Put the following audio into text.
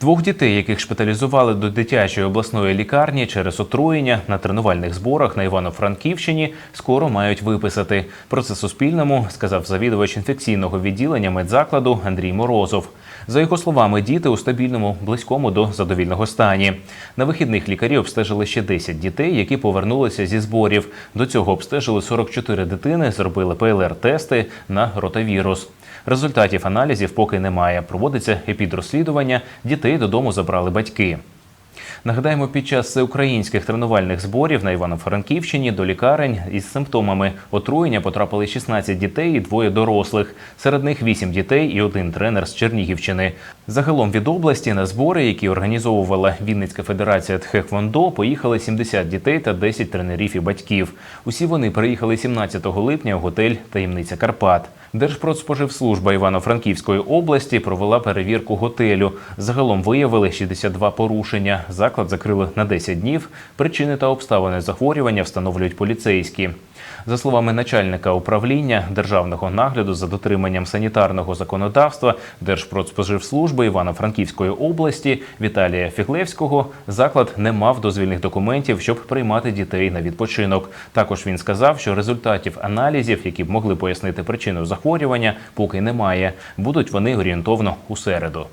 Двох дітей, яких шпиталізували до дитячої обласної лікарні через отруєння на тренувальних зборах на Івано-Франківщині, скоро мають виписати. Про це Суспільному сказав завідувач інфекційного відділення медзакладу Андрій Морозов. За його словами, діти у стабільному, близькому до задовільного стані. На вихідних лікарі обстежили ще 10 дітей, які повернулися зі зборів. До цього обстежили 44 дитини, зробили ПЛР-тести на ротавірус. Результатів аналізів поки немає. Проводиться епідрозслідування. Дітей додому забрали батьки. Нагадаємо, під час всеукраїнських тренувальних зборів на Івано-Франківщині до лікарень із симптомами отруєння потрапили 16 дітей і двоє дорослих. Серед них 8 дітей і один тренер з Чернігівщини. Загалом від області на збори, які організовувала Вінницька федерація Тхеквондо, поїхали 70 дітей та 10 тренерів і батьків. Усі вони приїхали 17 липня у готель Таємниця Карпат. Держпродспоживслужба Івано-Франківської області провела перевірку готелю. Загалом виявили 62 порушення. Заклад закрили на 10 днів. Причини та обставини захворювання встановлюють поліцейські. За словами начальника управління державного нагляду за дотриманням санітарного законодавства Держпродспоживслужби Івано-Франківської області Віталія Фіглевського, заклад не мав дозвільних документів, щоб приймати дітей на відпочинок. Також він сказав, що результатів аналізів, які б могли пояснити причину захворювання, поки немає. Будуть вони орієнтовно у середу.